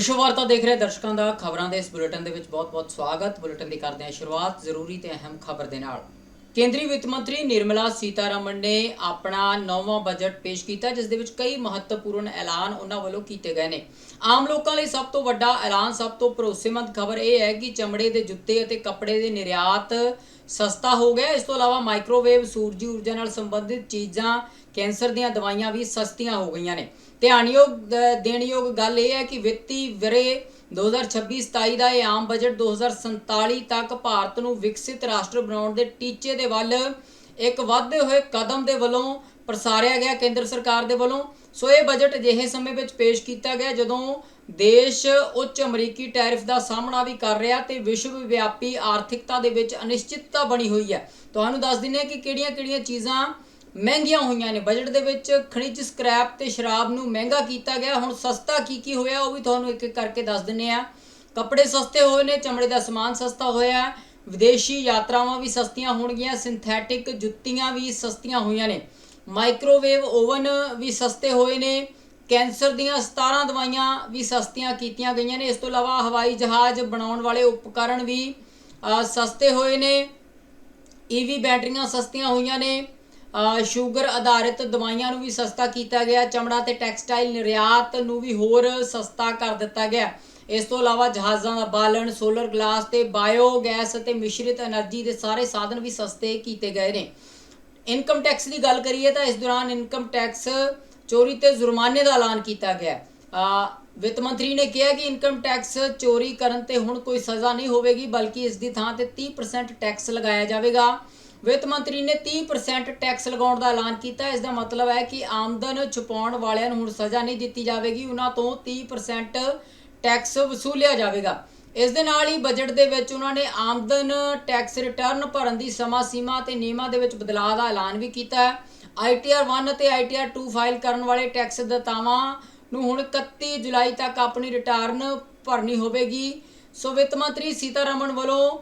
ਵਿਸ਼ਵ ਵਾਰਤਾ ਦੇਖ ਰਹੇ ਦਰਸ਼ਕਾਂ ਦਾ ਖਬਰਾਂ ਦੇ ਇਸ ਬੁਲੇਟਿਨ ਦੇ ਵਿੱਚ ਬਹੁਤ-ਬਹੁਤ ਸਵਾਗਤ। ਬੁਲੇਟਿਨ ਦੀ ਕਰਦੇ ਹਾਂ ਸ਼ੁਰੂਆਤ ਜ਼ਰੂਰੀ ਤੇ ਅਹਿਮ ਖਬਰ ਦੇ ਨਾਲ। ਕੇਂਦਰੀ ਵਿੱਤ ਮੰਤਰੀ ਨਿਰਮਲਾ ਸੀਤਾਰਮਣ ਨੇ ਆਪਣਾ ਨੌਵਾਂ ਬਜਟ ਪੇਸ਼ ਕੀਤਾ, ਜਿਸ ਦੇ ਵਿੱਚ ਕਈ ਮਹੱਤਵਪੂਰਨ ਐਲਾਨ ਉਹਨਾਂ ਵੱਲੋਂ ਕੀਤੇ ਗਏ ਨੇ। ਆਮ ਲੋਕਾਂ ਲਈ ਸਭ ਤੋਂ ਵੱਡਾ ਐਲਾਨ, ਸਭ ਤੋਂ ਭਰੋਸੇਮੰਦ ਖਬਰ ਇਹ ਹੈ ਕਿ ਚਮੜੇ ਦੇ ਜੁੱਤੇ ਅਤੇ ਕੱਪੜੇ ਦੇ ਨਿਰਯਾਤ ਸਸਤਾ ਹੋ ਗਿਆ। ਇਸ ਤੋਂ ਇਲਾਵਾ ਮਾਈਕ੍ਰੋਵੇਵ, ਸੂਰਜੀ ਊਰਜਾ ਨਾਲ ਸੰਬੰਧਿਤ ਚੀਜ਼ਾਂ, ਕੈਂਸਰ ਦੀਆਂ ਦਵਾਈਆਂ ਵੀ ਸਸਤੀਆਂ ਹੋ ਗਈਆਂ ਨੇ। ਧਿਆਨਯੋਗ ਦੇਣਯੋਗ ਗੱਲ ਇਹ ਹੈ ਕਿ ਵਿੱਤੀ ਵਰੇ 2026-27 ਦਾ ਇਹ ਆਮ ਬਜਟ 2047 ਤੱਕ ਭਾਰਤ ਨੂੰ ਵਿਕਸਿਤ ਰਾਸ਼ਟਰ ਬਣਾਉਣ ਦੇ ਟੀਚੇ ਦੇ ਵੱਲ ਇੱਕ ਵੱਧਦੇ ਹੋਏ ਕਦਮ ਦੇ ਵੱਲੋਂ ਪ੍ਰਸਾਰਿਆ ਗਿਆ ਕੇਂਦਰ ਸਰਕਾਰ ਦੇ ਵੱਲੋਂ। ਸੋ ਇਹ ਬਜਟ ਅਜਿਹੇ ਸਮੇਂ ਵਿੱਚ ਪੇਸ਼ ਕੀਤਾ ਗਿਆ ਜਦੋਂ ਦੇਸ਼ ਉੱਚ ਅਮਰੀਕੀ ਟੈਰਿਫ ਦਾ ਸਾਹਮਣਾ ਵੀ ਕਰ ਰਿਹਾ ਤੇ ਵਿਸ਼ਵ ਵਿਆਪੀ ਆਰਥਿਕਤਾ ਦੇ ਵਿੱਚ ਅਨਿਸ਼ਚਿਤਤਾ ਬਣੀ ਹੋਈ ਹੈ। ਤੁਹਾਨੂੰ ਦੱਸ ਦਿੰਦੇ ਹਾਂ ਕਿ ਕਿਹੜੀਆਂ-ਕਿਹੜੀਆਂ ਚੀਜ਼ਾਂ ਮਹਿੰਗੀਆਂ ਹੋਈਆਂ ਨੇ। ਬਜਟ ਦੇ ਵਿੱਚ ਖਣਿਜ ਸਕ੍ਰੈਪ ਤੇ ਸ਼ਰਾਬ ਨੂੰ ਮਹਿੰਗਾ ਕੀਤਾ ਗਿਆ। ਹੁਣ ਸਸਤਾ ਕੀ ਕੀ ਹੋਇਆ ਉਹ ਵੀ ਤੁਹਾਨੂੰ ਇੱਕ ਇੱਕ ਕਰਕੇ ਦੱਸ ਦਿੰਨੇ ਆ ਕੱਪੜੇ ਸਸਤੇ ਹੋਏ ਨੇ, ਚਮੜੇ ਦਾ ਸਮਾਨ ਸਸਤਾ ਹੋਇਆ। ਵਿਦੇਸ਼ੀ ਯਾਤਰਾਵਾਂ ਵੀ ਸਸਤੀਆਂ ਹੋਣਗੀਆਂ ਸਿੰਥੈਟਿਕ ਜੁੱਤੀਆਂ ਵੀ ਸਸਤੀਆਂ ਹੋਈਆਂ ਨੇ। ਮਾਈਕ੍ਰੋਵੇਵ ਓਵਨ ਵੀ ਸਸਤੇ ਹੋਏ ਨੇ। ਕੈਂਸਰ ਦੀਆਂ 17 ਦਵਾਈਆਂ ਵੀ ਸਸਤੀਆਂ ਕੀਤੀਆਂ ਗਈਆਂ ਨੇ। ਇਸ ਤੋਂ ਇਲਾਵਾ ਹਵਾਈ ਜਹਾਜ਼ ਬਣਾਉਣ ਵਾਲੇ ਉਪਕਰਨ ਵੀ ਸਸਤੇ ਹੋਏ ਨੇ। ਈਵੀ ਬੈਟਰੀਆਂ ਸਸਤੀਆਂ ਹੋਈਆਂ ਨੇ। ਸ਼ੂਗਰ ਆਧਾਰਿਤ ਦਵਾਈਆਂ ਨੂੰ ਵੀ ਸਸਤਾ ਕੀਤਾ ਗਿਆ, ਚਮੜਾ ਤੇ ਟੈਕਸਟਾਈਲ ਨਿਰਯਾਤ ਨੂੰ ਵੀ ਹੋਰ ਸਸਤਾ ਕਰ ਦਿੱਤਾ ਗਿਆ। ਇਸ ਤੋਂ ਇਲਾਵਾ ਜਹਾਜ਼ਾਂ ਦਾ ਬਾਲਣ, ਸੋਲਰ ਗਲਾਸ ਤੇ ਬਾਇਓ ਗੈਸ ਅਤੇ ਮਿਸ਼ਰਿਤ એનર્ਜੀ ਦੇ ਸਾਰੇ ਸਾਧਨ ਵੀ ਸਸਤੇ ਕੀਤੇ ਗਏ ਨੇ। ਇਨਕਮ ਟੈਕਸ ਦੀ ਗੱਲ ਕਰੀਏ ਤਾਂ ਇਸ ਦੌਰਾਨ ਇਨਕਮ ਟੈਕਸ ਚੋਰੀ ਤੇ ਜੁਰਮਾਨੇ ਦਾ ਐਲਾਨ ਕੀਤਾ ਗਿਆ। ਵਿੱਤ ਮੰਤਰੀ ਨੇ ਕਿਹਾ ਕਿ ਇਨਕਮ ਟੈਕਸ ਚੋਰੀ ਕਰਨ ਤੇ ਹੁਣ ਕੋਈ ਸਜ਼ਾ ਨਹੀਂ ਹੋਵੇਗੀ, ਬਲਕਿ ਇਸ ਦੀ ਥਾਂ ਤੇ 30% ਟੈਕਸ ਲਗਾਇਆ ਜਾਵੇਗਾ। ਵਿੱਤ ਮੰਤਰੀ ਨੇ 30% ਟੈਕਸ ਲਗਾਉਣ ਦਾ ਐਲਾਨ ਕੀਤਾ। ਇਸ ਦਾ ਮਤਲਬ ਹੈ ਕਿ ਆਮਦਨ ਛੁਪਾਉਣ ਵਾਲਿਆਂ ਨੂੰ ਹੁਣ ਸਜ਼ਾ ਨਹੀਂ ਦਿੱਤੀ ਜਾਵੇਗੀ। ਉਹਨਾਂ ਤੋਂ 30% ਟੈਕਸ ਵਸੂਲਿਆ ਜਾਵੇਗਾ। ਇਸ ਦੇ ਨਾਲ ਹੀ ਬਜਟ ਦੇ ਵਿੱਚ ਉਹਨਾਂ ਨੇ ਆਮਦਨ ਟੈਕਸ ਰਿਟਰਨ ਭਰਨ ਦੀ ਸਮਾਂ ਸੀਮਾ ਤੇ ਨਿਯਮਾਂ ਦੇ ਵਿੱਚ ਬਦਲਾਅ ਦਾ ਐਲਾਨ ਵੀ ਕੀਤਾ ਹੈ। ਆਈਟੀਆਰ 1 ਅਤੇ ਆਈਟੀਆਰ 2 ਫਾਈਲ ਕਰਨ ਵਾਲੇ ਟੈਕਸ ਦਾਤਾਵਾਂ ਨੂੰ ਹੁਣ 31 ਜੁਲਾਈ ਤੱਕ ਆਪਣੀ ਰਿਟਰਨ ਭਰਨੀ ਹੋਵੇਗੀ। ਸੋ ਵਿੱਤ ਮੰਤਰੀ ਸੀਤਾਰਮਨ ਵੱਲੋਂ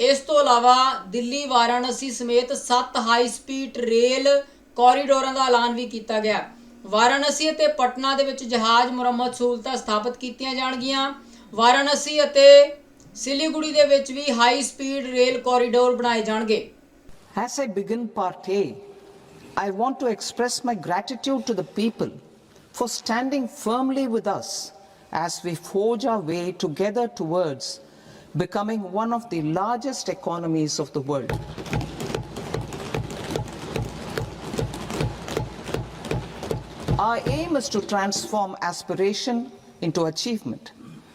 ਇਸ ਤੋਂ ਇਲਾਵਾ ਦਿੱਲੀ ਵਾਰਾਣਸੀ ਸਮੇਤ 7 ਹਾਈ ਸਪੀਡ ਰੇਲ ਕੋਰੀਡੋਰਾਂ ਦਾ ਐਲਾਨ ਵੀ ਕੀਤਾ ਗਿਆ ਵਾਰਾਣਸੀ ਅਤੇ ਪਟਨਾ ਦੇ ਵਿੱਚ ਜਹਾਜ਼ ਮੁਰੰਮਤ ਸਹੂਲਤਾਂ ਸਥਾਪਿਤ ਕੀਤੀਆਂ ਜਾਣਗੀਆਂ ਵਾਰਾਣਸੀ ਅਤੇ ਸਿਲੀਗੁੜੀ ਦੇ ਵਿੱਚ ਵੀ ਹਾਈ ਸਪੀਡ ਰੇਲ ਕੋਰੀਡੋਰ ਬਣਾਏ ਜਾਣਗੇ as I began part A I want to express my gratitude to the people for standing firmly with us as we forge our way together towards becoming one of the largest economies of the world. Our aim is to transform aspiration into achievement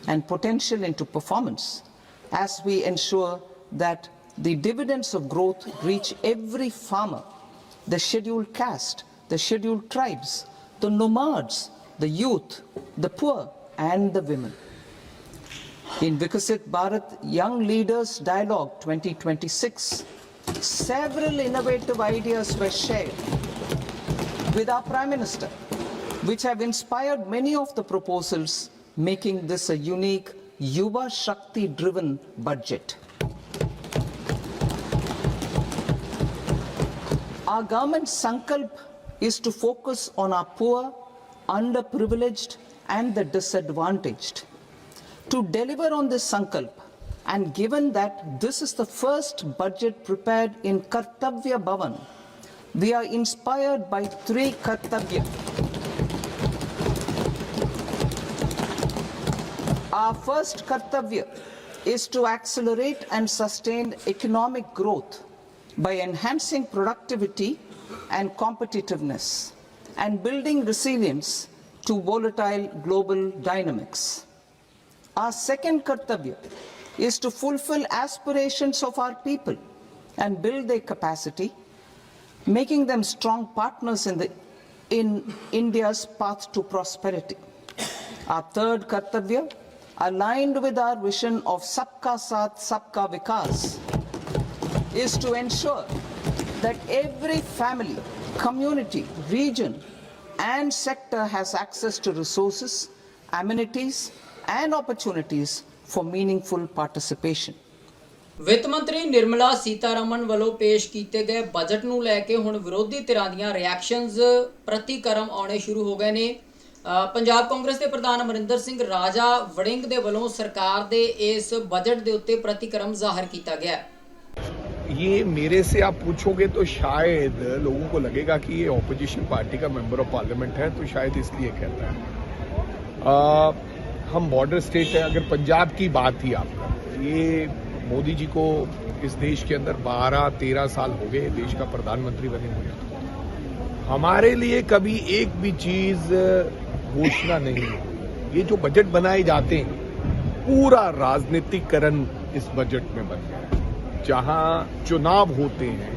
and potential into performance as we ensure that the dividends of growth reach every farmer, the scheduled caste, the scheduled tribes, the nomads, the youth, the poor, and the women. In Vikasit Bharat Young Leaders Dialogue 2026, several innovative ideas were shared with our Prime Minister, which have inspired many of the proposals, making this a unique Yuva Shakti driven budget. Our government's sankalp is to focus on our poor, underprivileged, and the disadvantaged. To deliver on this sankalp, and given that this is the first budget prepared in Kartavya Bhavan, we are inspired by three Kartavya. Our first Kartavya is to accelerate and sustain economic growth by enhancing productivity and competitiveness and building resilience to volatile global dynamics. Our second Kartavya is to fulfill aspirations of our people and build their capacity, making them strong partners in, the, in India's path to prosperity. Our third Kartavya, aligned with our vision of Sabka Saath, Sabka Vikas, is to ensure that every family, community, region, and sector has access to resources, amenities, and opportunities for meaningful participation. ਵਿੱਤ ਮੰਤਰੀ ਨਿਰਮਲਾ ਸੀਤਾਰਮਨ ਵੱਲੋਂ ਪੇਸ਼ ਕੀਤੇ ਗਏ budget ਨੂੰ ਲੈ ਕੇ ਹੁਣ ਵਿਰੋਧੀ ਧਿਰਾਂ ਦੀਆਂ ਰਿਐਕਸ਼ਨਸ ਪ੍ਰਤੀਕਰਮ ਆਉਣੇ ਸ਼ੁਰੂ ਹੋ ਗਏ ਨੇ ਅ, ਪੰਜਾਬ ਕਾਂਗਰਸ ਦੇ ਪ੍ਰਧਾਨ ਅਮਰਿੰਦਰ ਸਿੰਘ ਰਾਜਾ ਵੜਿੰਗ ਦੇ ਵੱਲੋਂ ਸਰਕਾਰ ਦੇ ਇਸ ਬਜਟ ਦੇ ਉੱਤੇ ਪ੍ਰਤੀਕਰਮ ਜ਼ਾਹਰ ਕੀਤਾ ਗਿਆ ਹੈ ये मेरे से आप पूछोगे तो शायद लोगों को लगेगा कि ये ऑपोजिशन पार्टी का मेंबर ऑफ पार्लियामेंट है तो शायद इसलिए कहता है आ, हम बॉर्डर स्टेट है, अगर पंजाब की बात ही आपका ये मोदी जी को इस देश के अंदर 12-13 साल हो गए, देश का प्रधानमंत्री बने हुए हमारे लिए कभी एक भी चीज़ घोषणा नहीं हुई ये जो बजट बनाए जाते हैं, पूरा राजनीतिकरण इस बजट में बन गया जहाँ चुनाव होते हैं,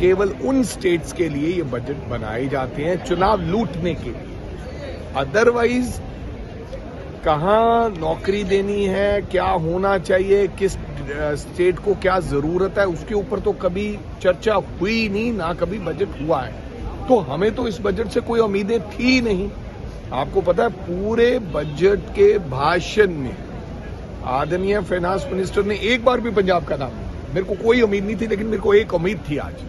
केवल उन स्टेट्स के लिए ये बजट बनाए जाते हैं, चुनाव लूटने के लिए। अदरवाइज़ कहाँ नौकरी देनी है, क्या होना चाहिए, किस स्टेट को क्या ज़रूरत है, उसके ऊपर तो कभी चर्चा हुई नहीं, ना कभी बजट हुआ है। तो हमें तो इस बजट से कोई उम्मीदें थी नहीं। आपको पता है, पूरे बजट के भाषण में आदरणीय फाइनेंस मिनिस्टर ने एक बार भी पंजाब का नाम मेरे को कोई उम्मीद नहीं थी, लेकिन मेरे को एक उम्मीद थी आज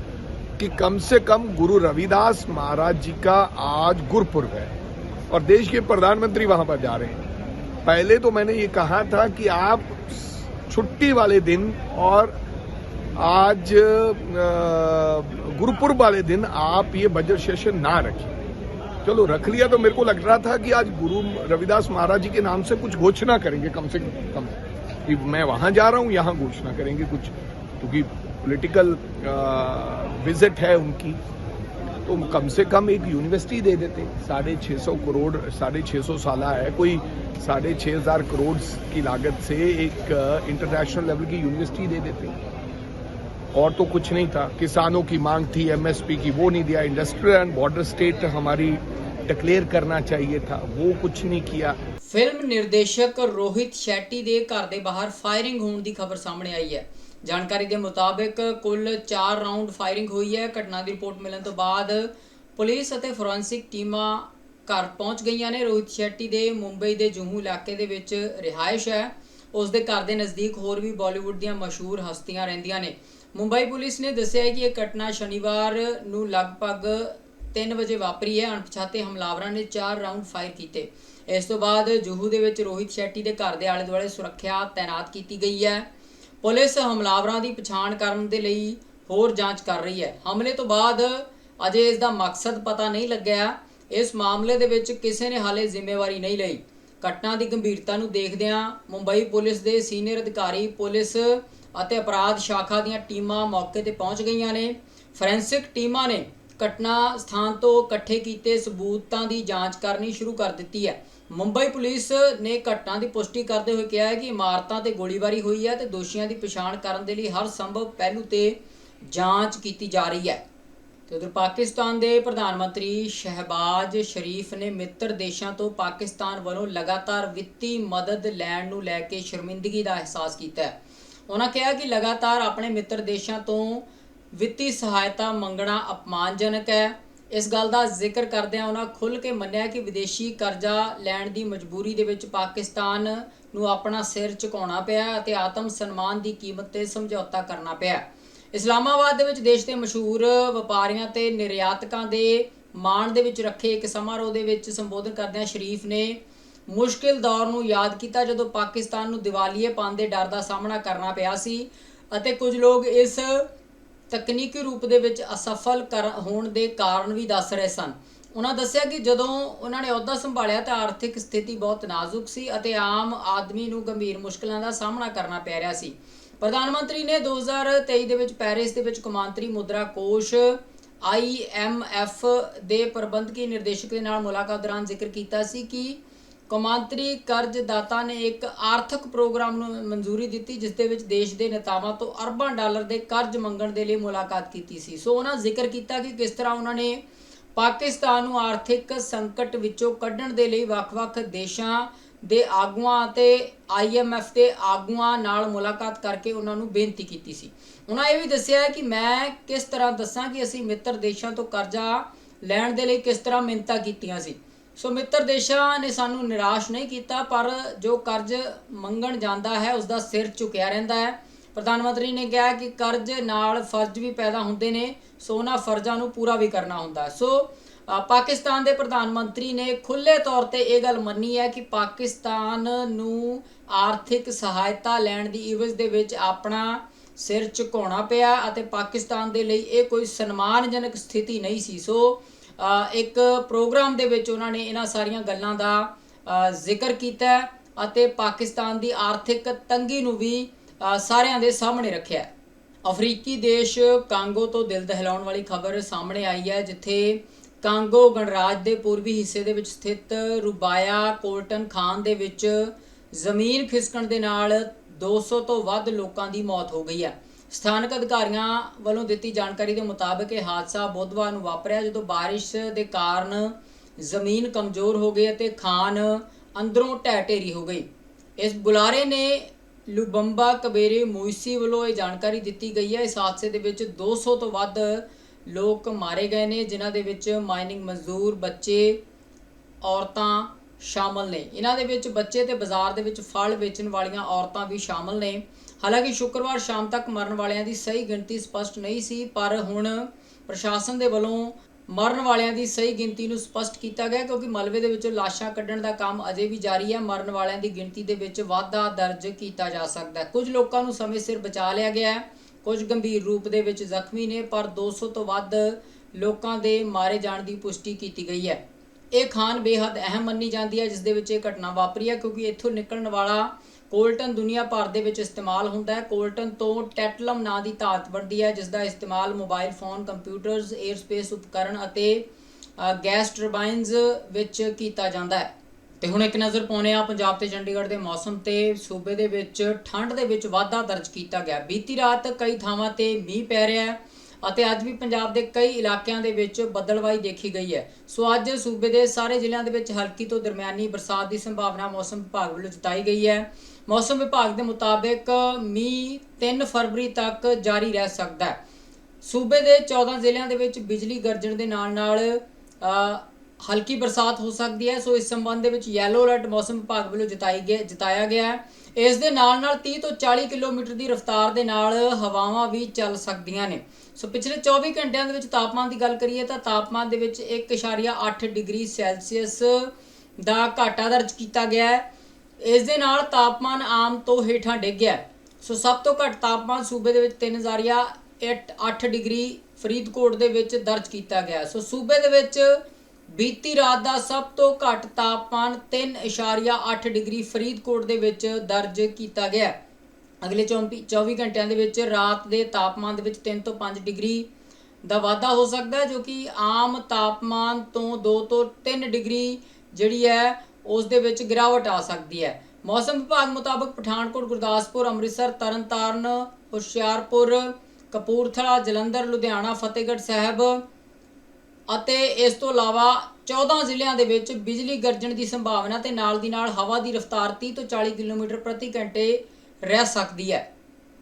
कि कम से कम गुरु रविदास महाराज जी का आज गुरुपुर्व है और देश के प्रधानमंत्री वहाँ पर जा रहे हैं। पहले तो मैंने ये कहा था कि आप छुट्टी वाले दिन और आज गुरुपुर्व वाले दिन आप ये बजट सेशन ना रखें। चलो, रख लिया तो मेरे को लग रहा था कि आज गुरु रविदास महाराज जी के नाम से कुछ घोषणा करेंगे कम से कम। कि मैं वहाँ जा रहा हूँ, यहाँ घोषणा करेंगे कुछ। क्योंकि पॉलिटिकल विज़िट है उनकी। तो कम से कम एक यूनिवर्सिटी दे देते साढ़े छः सौ करोड़ साढ़े छः सौ साल है कोई साढ़े छः हजार करोड़ की लागत से एक इंटरनेशनल लेवल की यूनिवर्सिटी दे देते और तो कुछ नहीं था किसानों की मांग थी एमएसपी की वो नहीं दिया इंडस्ट्रियल एंड बॉर्डर स्टेट हमारी डिक्लेयर करना चाहिए था वो कुछ नहीं किया ਫਿਲਮ ਨਿਰਦੇਸ਼ਕ ਰੋਹਿਤ ਸ਼ੈਟੀ ਦੇ ਘਰ ਦੇ ਬਾਹਰ ਫਾਇਰਿੰਗ ਹੋਣ ਦੀ ਖਬਰ ਸਾਹਮਣੇ ਆਈ ਹੈ ਜਾਣਕਾਰੀ ਦੇ ਮੁਤਾਬਕ ਕੁੱਲ 4 ਰਾਉਂਡ ਫਾਇਰਿੰਗ ਹੋਈ ਹੈ। ਘਟਨਾ ਦੀ ਰਿਪੋਰਟ ਮਿਲਣ ਤੋਂ ਬਾਅਦ ਪੁਲਿਸ ਅਤੇ ਫੋਰੈਂਸਿਕ ਟੀਮਾਂ ਘਰ ਪਹੁੰਚ ਗਈਆਂ ਨੇ। ਰੋਹਿਤ ਸ਼ੈਟੀ ਦੇ ਮੁੰਬਈ ਦੇ ਜੂਹੂ ਇਲਾਕੇ ਦੇ ਵਿੱਚ ਰਿਹਾਇਸ਼ ਹੈ। ਉਸ ਦੇ ਘਰ ਦੇ ਨਜ਼ਦੀਕ ਹੋਰ ਵੀ ਬਾਲੀਵੁੱਡ ਦੀਆਂ ਮਸ਼ਹੂਰ ਹਸਤੀਆਂ ਰਹਿੰਦੀਆਂ ਨੇ। ਮੁੰਬਈ ਪੁਲਿਸ ਨੇ ਦੱਸਿਆ ਹੈ ਕਿ ਇਹ ਘਟਨਾ ਸ਼ਨੀਵਾਰ ਨੂੰ ਲਗਭਗ 3 ਵਜੇ ਵਾਪਰੀ ਹੈ। ਅਣਪਛਾਤੇ ਹਮਲਾਵਰਾਂ ਨੇ 4 ਰਾਉਂਡ ਫਾਇਰ ਕੀਤੇ। ਇਸ ਤੋਂ ਬਾਅਦ ਜੂਹੂ ਦੇ ਵਿੱਚ ਰੋਹਿਤ ਸ਼ੈਟੀ ਦੇ ਘਰ ਦੇ ਆਲੇ ਦੁਆਲੇ ਸੁਰੱਖਿਆ ਤਾਇਨਾਤ ਕੀਤੀ ਗਈ ਹੈ। ਪੁਲਿਸ ਹਮਲਾਵਰਾਂ ਦੀ ਪਛਾਣ ਕਰਨ ਦੇ ਲਈ ਹੋਰ ਜਾਂਚ ਕਰ ਰਹੀ ਹੈ। ਹਮਲੇ ਤੋਂ ਬਾਅਦ ਅਜੇ ਇਸ ਦਾ ਮਕਸਦ ਪਤਾ ਨਹੀਂ ਲੱਗਿਆ। ਇਸ ਮਾਮਲੇ ਦੇ ਵਿੱਚ ਕਿਸੇ ਨੇ ਹਾਲੇ ਜ਼ਿੰਮੇਵਾਰੀ ਨਹੀਂ ਲਈ। ਘਟਨਾ ਦੀ ਗੰਭੀਰਤਾ ਨੂੰ ਦੇਖਦਿਆਂ ਮੁੰਬਈ ਪੁਲਿਸ ਦੇ ਸੀਨੀਅਰ ਅਧਿਕਾਰੀ, ਪੁਲਿਸ ਅਤੇ ਅਪਰਾਧ ਸ਼ਾਖਾ ਦੀਆਂ ਟੀਮਾਂ ਮੌਕੇ ਤੇ ਪਹੁੰਚ ਗਈਆਂ ਨੇ। ਫੋਰੈਂਸਿਕ ਟੀਮਾਂ ਨੇ ਘਟਨਾ ਸਥਾਨ ਤੋਂ ਇਕੱਠੇ ਕੀਤੇ ਸਬੂਤਾਂ ਦੀ ਜਾਂਚ ਕਰਨੀ ਸ਼ੁਰੂ ਕਰ ਦਿੱਤੀ ਹੈ। ਮੁੰਬਈ ਪੁਲਿਸ ਨੇ ਘਟਨਾ ਦੀ ਪੁਸ਼ਟੀ ਕਰਦੇ ਹੋਏ ਕਿਹਾ ਹੈ ਕਿ ਇਮਾਰਤਾਂ ਤੇ ਗੋਲੀਬਾਰੀ ਹੋਈ ਹੈ ਤੇ ਦੋਸ਼ੀਆਂ ਦੀ ਪਛਾਣ ਕਰਨ ਦੇ ਲਈ ਹਰ ਸੰਭਵ ਪਹਿਲੂ ਤੇ ਜਾਂਚ ਕੀਤੀ ਜਾ ਰਹੀ ਹੈ। ਤੇ ਉਧਰ ਪਾਕਿਸਤਾਨ ਦੇ ਪ੍ਰਧਾਨ ਮੰਤਰੀ ਸ਼ਹਿਬਾਜ਼ ਸ਼ਰੀਫ ਨੇ ਮਿੱਤਰ ਦੇਸ਼ਾਂ ਤੋਂ ਪਾਕਿਸਤਾਨ ਵੱਲੋਂ ਲਗਾਤਾਰ ਵਿੱਤੀ ਮਦਦ ਲੈਣ ਨੂੰ ਲੈ ਕੇ ਸ਼ਰਮਿੰਦਗੀ ਦਾ ਅਹਿਸਾਸ ਕੀਤਾ ਹੈ। ਉਹਨਾਂ ਕਿਹਾ ਕਿ ਲਗਾਤਾਰ ਆਪਣੇ ਮਿੱਤਰ ਦੇਸ਼ਾਂ ਤੋਂ ਵਿੱਤੀ ਸਹਾਇਤਾ ਮੰਗਣਾ ਅਪਮਾਨਜਨਕ ਹੈ। ਇਸ ਗੱਲ ਦਾ ਜ਼ਿਕਰ ਕਰਦਿਆਂ ਉਹਨਾਂ ਖੁੱਲ੍ਹ ਕੇ ਮੰਨਿਆ ਕਿ ਵਿਦੇਸ਼ੀ ਕਰਜ਼ਾ ਲੈਣ ਦੀ ਮਜਬੂਰੀ ਦੇ ਵਿੱਚ ਪਾਕਿਸਤਾਨ ਨੂੰ ਆਪਣਾ ਸਿਰ ਝੁਕਾਉਣਾ ਪਿਆ ਅਤੇ ਆਤਮ ਸਨਮਾਨ ਦੀ ਕੀਮਤ ਤੇ ਸਮਝੌਤਾ ਕਰਨਾ ਪਿਆ। ਇਸਲਾਮਾਬਾਦ ਦੇ ਵਿੱਚ ਦੇਸ਼ ਦੇ ਮਸ਼ਹੂਰ ਵਪਾਰੀਆਂ ਤੇ ਨਿਰਯਾਤਕਾਂ ਦੇ ਮਾਣ ਦੇ ਵਿੱਚ ਰੱਖੇ ਇੱਕ ਸਮਾਰੋਹ ਦੇ ਵਿੱਚ ਸੰਬੋਧਨ ਕਰਦਿਆਂ ਸ਼ਰੀਫ ਨੇ ਮੁਸ਼ਕਿਲ ਦੌਰ ਨੂੰ ਯਾਦ ਕੀਤਾ ਜਦੋਂ ਪਾਕਿਸਤਾਨ ਨੂੰ ਦੀਵਾਲੀਏ ਪਾਉਣ ਦੇ ਡਰ ਦਾ ਸਾਹਮਣਾ ਕਰਨਾ ਪਿਆ ਸੀ ਅਤੇ ਕੁਝ ਲੋਕ ਇਸ ਤਕਨੀਕੀ ਰੂਪ ਦੇ ਵਿੱਚ ਅਸਫਲ ਕਰ ਹੋਣ ਦੇ ਕਾਰਨ ਵੀ ਦੱਸ ਰਹੇ ਸਨ। ਉਹਨਾਂ ਦੱਸਿਆ ਕਿ ਜਦੋਂ ਉਹਨਾਂ ਨੇ ਅਹੁਦਾ ਸੰਭਾਲਿਆ ਤਾਂ ਆਰਥਿਕ ਸਥਿਤੀ ਬਹੁਤ ਨਾਜ਼ੁਕ ਸੀ ਅਤੇ ਆਮ ਆਦਮੀ ਨੂੰ ਗੰਭੀਰ ਮੁਸ਼ਕਲਾਂ ਦਾ ਸਾਹਮਣਾ ਕਰਨਾ ਪੈ ਰਿਹਾ ਸੀ। ਪ੍ਰਧਾਨ ਮੰਤਰੀ ਨੇ 2023 ਦੇ ਵਿੱਚ ਪੈਰਿਸ ਦੇ ਵਿੱਚ ਕੌਮਾਂਤਰੀ ਮੁਦਰਾ ਕੋਸ਼ IMF ਦੇ ਪ੍ਰਬੰਧਕੀ ਨਿਰਦੇਸ਼ਕ ਦੇ ਨਾਲ ਮੁਲਾਕਾਤ ਦੌਰਾਨ ਜ਼ਿਕਰ ਕੀਤਾ ਸੀ ਕਿ ਕੌਮਾਂਤਰੀ ਕਰਜ਼ਦਾਤਾ ਨੇ ਇੱਕ ਆਰਥਿਕ ਪ੍ਰੋਗਰਾਮ ਨੂੰ ਮਨਜ਼ੂਰੀ ਦਿੱਤੀ, ਜਿਸ ਦੇ ਵਿੱਚ ਦੇਸ਼ ਦੇ ਨੇਤਾਵਾਂ ਤੋਂ ਅਰਬਾਂ ਡਾਲਰ ਦੇ ਕਰਜ਼ ਮੰਗਣ ਦੇ ਲਈ ਮੁਲਾਕਾਤ ਕੀਤੀ ਸੀ। ਸੋ ਉਹਨਾਂ ਜ਼ਿਕਰ ਕੀਤਾ ਕਿ ਕਿਸ ਤਰ੍ਹਾਂ ਉਹਨਾਂ ਨੇ ਪਾਕਿਸਤਾਨ ਨੂੰ ਆਰਥਿਕ ਸੰਕਟ ਵਿੱਚੋਂ ਕੱਢਣ ਦੇ ਲਈ ਵੱਖ-ਵੱਖ ਦੇਸ਼ਾਂ ਦੇ ਆਗੂਆਂ ਅਤੇ IMF ਦੇ ਆਗੂਆਂ ਨਾਲ ਮੁਲਾਕਾਤ ਕਰਕੇ ਉਹਨਾਂ ਨੂੰ ਬੇਨਤੀ ਕੀਤੀ ਸੀ। ਉਹਨਾਂ ਇਹ ਵੀ ਦੱਸਿਆ ਕਿ ਮੈਂ ਕਿਸ ਤਰ੍ਹਾਂ ਦੱਸਾਂ ਕਿ ਅਸੀਂ ਮਿੱਤਰ ਦੇਸ਼ਾਂ ਤੋਂ ਕਰਜ਼ਾ ਲੈਣ ਦੇ ਲਈ ਕਿਸ ਤਰ੍ਹਾਂ ਮਿਹਨਤਾਂ ਕੀਤੀਆਂ ਸੀ। ਸੋ ਮਿੱਤਰ ਦੇਸ਼ਾਂ ਨੇ ਸਾਨੂੰ ਨਿਰਾਸ਼ ਨਹੀਂ ਕੀਤਾ, ਪਰ ਜੋ ਕਰਜ਼ ਮੰਗਣ ਜਾਂਦਾ ਹੈ ਉਸ ਦਾ ਸਿਰ ਝੁਕਿਆ ਰਹਿੰਦਾ ਹੈ। ਪ੍ਰਧਾਨ ਮੰਤਰੀ ਨੇ ਕਿਹਾ ਕਿ ਕਰਜ਼ ਨਾਲ ਫਰਜ਼ ਵੀ ਪੈਦਾ ਹੁੰਦੇ ਨੇ, ਸੋ ਉਹਨਾਂ ਫਰਜ਼ਾਂ ਨੂੰ ਪੂਰਾ ਵੀ ਕਰਨਾ ਹੁੰਦਾ ਸੋ ਪਾਕਿਸਤਾਨ ਦੇ ਪ੍ਰਧਾਨ ਮੰਤਰੀ ਨੇ ਖੁੱਲ੍ਹੇ ਤੌਰ ਤੇ ਇਹ ਗੱਲ ਮੰਨੀ ਹੈ ਕਿ ਪਾਕਿਸਤਾਨ ਨੂੰ ਆਰਥਿਕ ਸਹਾਇਤਾ ਲੈਣ ਦੀ ਇਵਜ਼ ਦੇ ਵਿੱਚ ਆਪਣਾ ਸਿਰ ਝੁਕਾਉਣਾ ਪਿਆ ਅਤੇ ਪਾਕਿਸਤਾਨ ਦੇ ਲਈ ਇਹ ਕੋਈ ਸਨਮਾਨਜਨਕ ਸਥਿਤੀ ਨਹੀਂ ਸੀ। ਸੋ ਇੱਕ ਪ੍ਰੋਗਰਾਮ ਦੇ ਵਿੱਚ ਉਹਨਾਂ ਨੇ ਇਹਨਾਂ ਸਾਰੀਆਂ ਗੱਲਾਂ ਦਾ ਜ਼ਿਕਰ ਕੀਤਾ ਅਤੇ ਪਾਕਿਸਤਾਨ ਦੀ ਆਰਥਿਕ ਤੰਗੀ ਨੂੰ ਵੀ ਸਾਰਿਆਂ ਦੇ ਸਾਹਮਣੇ ਰੱਖਿਆ ਅਫਰੀਕੀ ਦੇਸ਼ ਕਾਂਗੋ ਤੋਂ ਦਿਲ ਦਹਿਲਾਉਣ ਵਾਲੀ ਖਬਰ ਸਾਹਮਣੇ ਆਈ ਹੈ, ਜਿੱਥੇ ਕਾਂਗੋ ਗਣਰਾਜ ਦੇ ਪੂਰਬੀ ਹਿੱਸੇ ਦੇ ਵਿੱਚ ਸਥਿਤ ਰੁਬਾਇਆ ਕੋਲਟਨ ਖਾਨ ਦੇ ਵਿੱਚ ਜ਼ਮੀਨ ਖਿਸਕਣ ਦੇ ਨਾਲ 200 ਤੋਂ ਵੱਧ ਲੋਕਾਂ ਦੀ ਮੌਤ ਹੋ ਗਈ ਹੈ। ਸਥਾਨਕ ਅਧਿਕਾਰੀਆਂ ਵੱਲੋਂ ਦਿੱਤੀ ਜਾਣਕਾਰੀ ਦੇ ਮੁਤਾਬਕ ਇਹ ਹਾਦਸਾ ਬੁੱਧਵਾਰ ਨੂੰ ਵਾਪਰਿਆ ਜਦੋਂ ਬਾਰਿਸ਼ ਦੇ ਕਾਰਨ ਜ਼ਮੀਨ ਕਮਜ਼ੋਰ ਹੋ ਗਈ ਅਤੇ ਖਾਨ ਅੰਦਰੋਂ ਢਹਿ ਢੇਰੀ ਹੋ ਗਈ। ਇਸ ਬੁਲਾਰੇ ਨੇ ਲੁਬੰਬਾ, ਕਬੇਰੇ, ਮੋਇਸੀ ਵੱਲੋਂ ਇਹ ਜਾਣਕਾਰੀ ਦਿੱਤੀ ਗਈ ਹੈ। ਇਸ ਹਾਦਸੇ ਦੇ ਵਿੱਚ 200 ਤੋਂ ਵੱਧ ਲੋਕ ਮਾਰੇ ਗਏ ਨੇ, ਜਿਨ੍ਹਾਂ ਦੇ ਵਿੱਚ ਮਾਈਨਿੰਗ ਮਜ਼ਦੂਰ, ਬੱਚੇ, ਔਰਤਾਂ ਸ਼ਾਮਲ ਨੇ। ਇਹਨਾਂ ਦੇ ਵਿੱਚ ਬੱਚੇ ਤੇ ਬਾਜ਼ਾਰ ਦੇ ਵਿੱਚ ਫਲ ਵੇਚਣ ਵਾਲੀਆਂ ਔਰਤਾਂ ਵੀ ਸ਼ਾਮਲ ਨੇ। ਹਾਲਾਂਕਿ ਸ਼ੁੱਕਰਵਾਰ ਸ਼ਾਮ ਤੱਕ ਮਰਨ ਵਾਲਿਆਂ ਦੀ ਸਹੀ ਗਿਣਤੀ ਸਪਸ਼ਟ ਨਹੀਂ ਸੀ, ਪਰ ਹੁਣ ਪ੍ਰਸ਼ਾਸਨ ਦੇ ਵੱਲੋਂ ਮਰਨ ਵਾਲਿਆਂ ਦੀ ਸਹੀ ਗਿਣਤੀ ਨੂੰ ਸਪਸ਼ਟ ਕੀਤਾ ਗਿਆ ਕਿਉਂਕਿ ਮਲਬੇ ਦੇ ਵਿੱਚੋਂ ਲਾਸ਼ਾਂ ਕੱਢਣ ਦਾ ਕੰਮ ਅਜੇ ਵੀ ਜਾਰੀ ਹੈ। ਮਰਨ ਵਾਲਿਆਂ ਦੀ ਗਿਣਤੀ ਦੇ ਵਿੱਚ ਵਾਧਾ ਦਰਜ ਕੀਤਾ ਜਾ ਸਕਦਾ ਹੈ। ਕੁਝ ਲੋਕਾਂ ਨੂੰ ਸਮੇਂ ਸਿਰ ਬਚਾ ਲਿਆ ਗਿਆ ਹੈ। ਕੁਝ ਗੰਭੀਰ ਰੂਪ ਦੇ ਵਿੱਚ ਜ਼ਖਮੀ ਨੇ, ਪਰ 200 ਤੋਂ ਵੱਧ ਲੋਕਾਂ ਦੇ ਮਾਰੇ ਜਾਣ ਦੀ ਪੁਸ਼ਟੀ ਕੀਤੀ ਗਈ ਹੈ। ਇਹ ਖਾਨ ਬੇਹੱਦ ਅਹਿਮ ਮੰਨੀ ਜਾਂਦੀ ਹੈ ਜਿਸ ਦੇ ਵਿੱਚ ਇਹ ਘਟਨਾ ਵਾਪਰੀ ਹੈ, ਕਿਉਂਕਿ ਇੱਥੋਂ ਨਿਕਲਣ ਵਾਲਾ ਕੋਲਟਨ ਦੁਨੀਆ ਭਰ ਦੇ ਵਿੱਚ ਇਸਤੇਮਾਲ ਹੁੰਦਾ ਹੈ। ਕੋਲਟਨ ਤੋਂ ਟੈਟਲਮ ਨਾਂ ਦੀ ਧਾਤ ਬਣਦੀ ਹੈ ਜਿਸ ਦਾ ਇਸਤੇਮਾਲ ਮੋਬਾਈਲ ਫੋਨ, ਕੰਪਿਊਟਰਸ 에ਅਰਸਪੇਸ ਉਪਕਰਨ ਅਤੇ ਗੈਸ ਟਰਬਾਈਨਸ ਵਿੱਚ ਕੀਤਾ ਜਾਂਦਾ ਹੈ। ਤੇ ਹੁਣ ਇੱਕ ਨਜ਼ਰ ਪਾਉਣੇ ਆ ਪੰਜਾਬ ਤੇ ਚੰਡੀਗੜ੍ਹ ਦੇ ਮੌਸਮ ਤੇ ਸੂਬੇ ਦੇ ਵਿੱਚ ਠੰਡ ਦੇ ਵਿੱਚ ਵਾਧਾ ਦਰਜ ਕੀਤਾ ਗਿਆ। ਬੀਤੀ ਰਾਤ ਕਈ ਥਾਵਾਂ ਤੇ ਮੀਂਹ ਪੈ ਰਿਹਾ ਹੈ। ਅਤੇ ਅੱਜ ਵੀ ਪੰਜਾਬ ਦੇ ਕਈ ਇਲਾਕਿਆਂ ਦੇ ਵਿੱਚ ਬੱਦਲਵਾਈ ਦੇਖੀ ਗਈ ਹੈ। ਸੋ ਅੱਜ ਸੂਬੇ ਦੇ ਸਾਰੇ ਜ਼ਿਲ੍ਹਿਆਂ ਦੇ ਵਿੱਚ ਹਲਕੀ ਤੋਂ ਦਰਮਿਆਨੀ ਬਰਸਾਤ ਦੀ ਸੰਭਾਵਨਾ ਮੌਸਮ ਵਿਭਾਗ ਵੱਲੋਂ ਜਤਾਈ ਗਈ ਹੈ। ਮੌਸਮ ਵਿਭਾਗ ਦੇ ਮੁਤਾਬਕ ਮੀਂਹ 3 ਫਰਵਰੀ ਤੱਕ ਜਾਰੀ ਰਹਿ ਸਕਦਾ ਹੈ। ਸੂਬੇ ਦੇ 14 ਜ਼ਿਲ੍ਹਿਆਂ ਦੇ ਵਿੱਚ ਬਿਜਲੀ ਗਰਜਣ ਦੇ ਨਾਲ ਨਾਲ ਹਲਕੀ ਬਰਸਾਤ ਹੋ ਸਕਦੀ ਹੈ, ਸੋ ਇਸ ਸੰਬੰਧ ਦੇ ਵਿੱਚ ਯੈਲੋ ਅਲਰਟ ਮੌਸਮ ਵਿਭਾਗ ਵੱਲੋਂ ਜਤਾਈ ਗਿਆ ਜਤਾਇਆ ਗਿਆ ਹੈ। ਇਸ ਦੇ ਨਾਲ ਨਾਲ 30 ਤੋਂ 40 ਕਿਲੋਮੀਟਰ ਦੀ ਰਫ਼ਤਾਰ ਦੇ ਨਾਲ ਹਵਾਵਾਂ ਵੀ ਚੱਲ ਸਕਦੀਆਂ ਨੇ। ਸੋ ਪਿਛਲੇ 24 ਘੰਟਿਆਂ ਦੇ ਵਿੱਚ ਤਾਪਮਾਨ ਦੀ ਗੱਲ ਕਰੀਏ ਤਾਂ ਤਾਪਮਾਨ ਦੇ ਵਿੱਚ 1.8 ਡਿਗਰੀ ਸੈਲਸੀਅਸ ਦਾ ਘਾਟਾ ਦਰਜ ਕੀਤਾ ਗਿਆ ਹੈ। ਇਸ ਦੇ ਨਾਲ ਤਾਪਮਾਨ ਆਮ ਤੋਂ ਹੇਠਾਂ ਡਿੱਗ ਗਿਆ ਸੋ ਸਭ ਤੋਂ ਘੱਟ ਤਾਪਮਾਨ ਸੂਬੇ ਦੇ ਵਿੱਚ 3008 ਡਿਗਰੀ ਫਰੀਦਕੋਟ ਦੇ ਵਿੱਚ ਦਰਜ ਕੀਤਾ ਗਿਆ ਸੋ ਸੂਬੇ ਦੇ ਵਿੱਚ ਬੀਤੀ ਰਾਤ ਦਾ ਸਭ ਤੋਂ ਘੱਟ ਤਾਪਮਾਨ 3.8 ਡਿਗਰੀ ਫਰੀਦਕੋਟ ਦੇ ਵਿੱਚ ਦਰਜ ਕੀਤਾ ਗਿਆ ਅਗਲੇ 24 24 ਘੰਟਿਆਂ ਦੇ ਵਿੱਚ ਰਾਤ ਦੇ ਤਾਪਮਾਨ ਦੇ ਵਿੱਚ 3 ਤੋਂ 5 ਡਿਗਰੀ ਦਾ ਵਾਧਾ ਹੋ ਸਕਦਾ ਹੈ, ਜੋ ਕਿ ਆਮ ਤਾਪਮਾਨ ਤੋਂ 2 ਤੋਂ 3 ਡਿਗਰੀ ਜਿਹੜੀ ਹੈ, ਉਸ ਦੇ ਵਿੱਚ ਗਿਰਾਵਟ ਆ ਸਕਦੀ ਹੈ। ਮੌਸਮ ਵਿਭਾਗ ਮੁਤਾਬਕ ਪਠਾਨਕੋਟ, ਗੁਰਦਾਸਪੁਰ, ਅੰਮ੍ਰਿਤਸਰ, ਤਰਨਤਾਰਨ, ਹੁਸ਼ਿਆਰਪੁਰ, ਕਪੂਰਥਲਾ, ਜਲੰਧਰ, ਲੁਧਿਆਣਾ, ਫਤਿਹਗੜ੍ਹ ਸਾਹਿਬ ਅਤੇ ਇਸ ਤੋਂ ਇਲਾਵਾ 14 ਜ਼ਿਲ੍ਹਿਆਂ ਦੇ ਵਿੱਚ ਬਿਜਲੀ ਗਰਜਣ ਦੀ ਸੰਭਾਵਨਾ ਤੇ ਨਾਲ ਦੀ ਨਾਲ ਹਵਾ ਦੀ ਰਫ਼ਤਾਰ 30 ਤੋਂ 40 ਕਿਲੋਮੀਟਰ ਪ੍ਰਤੀ ਘੰਟੇ ਰਹਿ ਸਕਦੀ ਹੈ।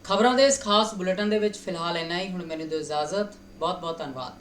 ਖਬਰਾਂ ਦੇ ਇਸ ਖਾਸ ਬੁਲੇਟਨ ਦੇ ਵਿੱਚ ਫਿਲਹਾਲ ਇੰਨਾ ਹੀ। ਹੁਣ ਮੈਨੂੰ ਦਿਓ ਇਜਾਜ਼ਤ। ਬਹੁਤ ਬਹੁਤ ਧੰਨਵਾਦ।